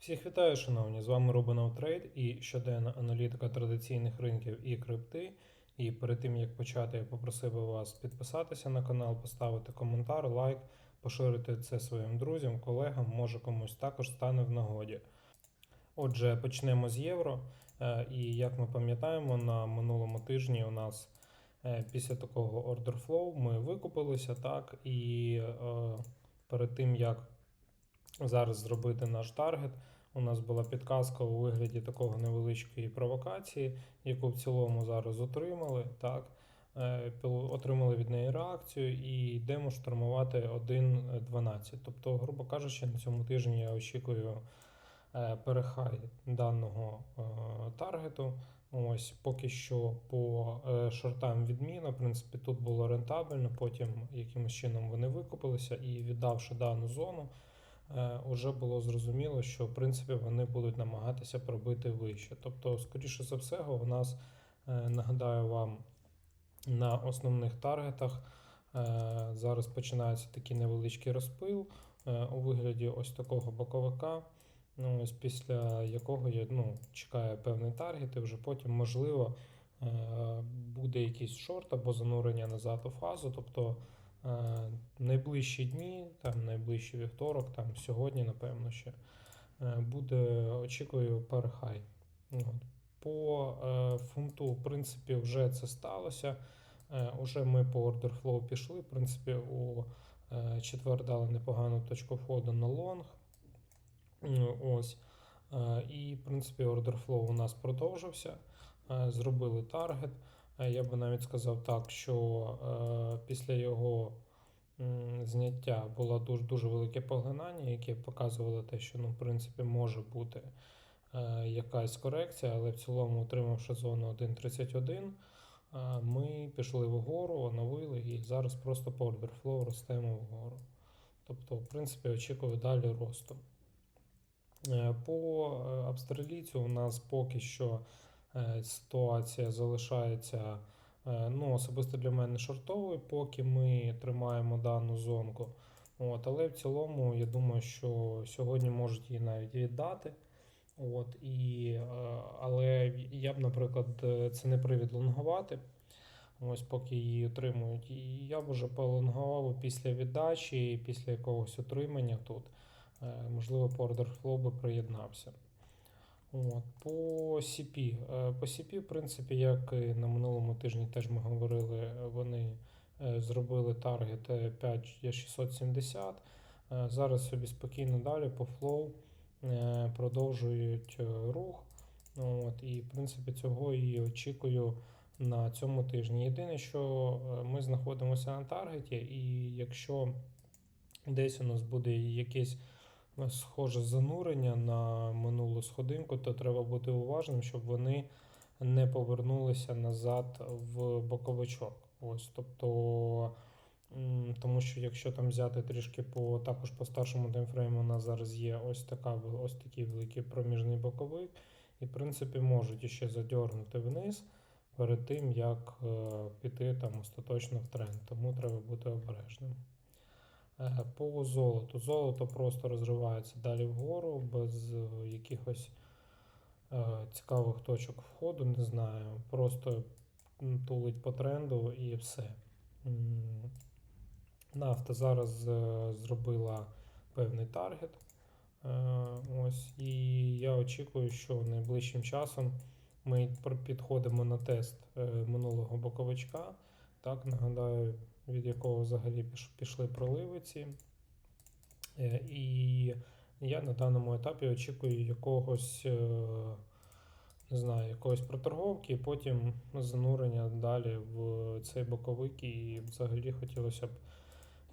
Всіх вітаю, шановні! З вами Рубинов Трейд і щоденна аналітика традиційних ринків і крипти. І перед тим як почати, я попросив би вас підписатися на канал, поставити коментар, лайк, поширити це своїм друзям, колегам, може комусь також стане в нагоді. Отже, почнемо з євро. Е, І як ми пам'ятаємо, на минулому тижні у нас е, після такого order flow ми викупилися, так, і е, перед тим як зараз зробити наш таргет. У нас була підказка у вигляді такого невеличкої провокації, яку в цілому зараз отримали. Так, Е, отримали від неї реакцію і йдемо штурмувати 1.12. Тобто, грубо кажучи, на цьому тижні я очікую е, перехай даного е, таргету. Ось поки що по е, шортам відміна. В принципі, тут було рентабельно, потім якимось чином вони викупилися і віддавши дану зону. Е, Уже було зрозуміло, що в принципі вони будуть намагатися пробити вище. Тобто, скоріше за все, у нас е, нагадаю вам на основних таргетах. е, Зараз починається такий невеличкий розпил е, у вигляді ось такого боковика. Ну, ось після якого я ну, чекаю певний таргет, і вже потім, можливо, е, буде якийсь шорт або занурення назад у фазу. Тобто е, найближчі дні, там найближчий вівторок, там сьогодні, напевно, ще е, буде, очікую, перехай. От. По е, фунту, в принципі, вже це сталося. Е, Уже ми по order flow пішли. В принципі, у четвер дали непогану точку входу на лонг. Ось. І, в принципі, order flow у нас продовжився. Зробили таргет. Я би навіть сказав так, що після його зняття було дуже, дуже велике поглинання, яке показувало те, що ну, в принципі може бути е, якась корекція, але в цілому, отримавши зону 1.31, е, ми пішли вгору, оновили і зараз просто по flow ростемо вгору. Тобто, в принципі, очікую далі росту. Е, По е, австралійцю у нас поки що е, ситуація залишається ну, особисто для мене шортовою, поки ми тримаємо дану зонку. От, але в цілому, я думаю, що сьогодні можуть її навіть віддати. От, і, е, але я б, наприклад, е, це не привід лонгувати. Ось поки її отримують. І я б уже полонгував після віддачі, після якогось отримання тут. Е, Можливо, по flow би приєднався. От, по CP. Е, По CP, в принципі, як і на минулому тижні теж ми говорили, е, вони е, зробили таргет е, 5670. Е, Зараз собі спокійно далі по е, продовжують рух. От, і, в принципі, цього і очікую на цьому тижні. Єдине, що ми знаходимося на таргеті, і якщо десь у нас буде якесь схоже занурення на минулу сходинку, то треба бути уважним, щоб вони не повернулися назад в боковичок. Ось, тобто, тому що якщо там взяти трішки по також по старшому таймфрейму, у нас зараз є ось така ось такий великий проміжний боковик, і в принципі можуть іще задьорнути вниз перед тим, як е, піти там остаточно в тренд. Тому треба бути обережним. По золоту. Золото просто розривається далі вгору без е, якихось е, цікавих точок входу, не знаю. Просто тулить по тренду і все. Нафта зараз е, зробила певний таргет. Ось, і я очікую, що найближчим часом ми підходимо на тест минулого боковичка. Так, нагадаю, від якого взагалі пішли проливи ці. Е, І я на даному етапі очікую якогось, е, не знаю, якоїсь проторговки, і потім занурення далі в цей боковик. І взагалі хотілося б,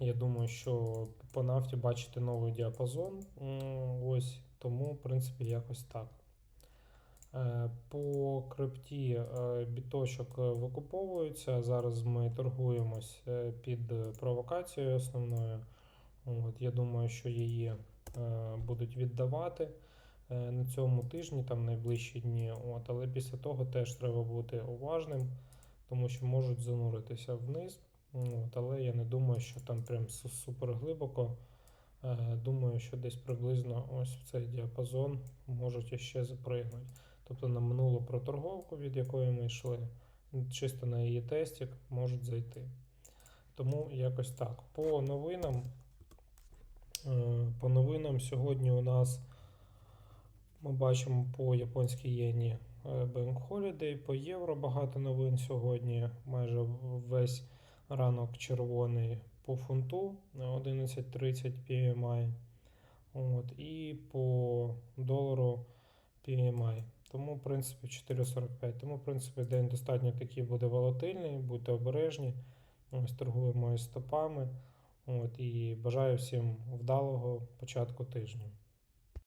я думаю, що по нафті бачити новий діапазон. Ось тому, в принципі, якось так. Е, По крипті е, біточок е, викуповується. Зараз ми торгуємось під провокацією основною. От, я думаю, що її будуть віддавати на цьому тижні, там найближчі дні. От, але після того теж треба бути уважним, тому що можуть зануритися вниз. От, але я не думаю, що там прям су- супер глибоко Думаю, що десь приблизно ось в цей діапазон можуть іще запригнути. Тобто на минулу проторговку, від якої ми йшли, чисто на її тестик можуть зайти. Тому якось так. По новинам, е, по новинам сьогодні у нас ми бачимо по японській єні е, Bank Holiday, по євро багато новин сьогодні. Майже весь ранок червоний по фунту на 11.30 PMI. От, і по долару PMI. Тому, в принципі, 4.45. Тому, в принципі, день достатньо такий буде волатильний, будьте обережні. Ось торгуємо із стопами. От, і бажаю всім вдалого початку тижня.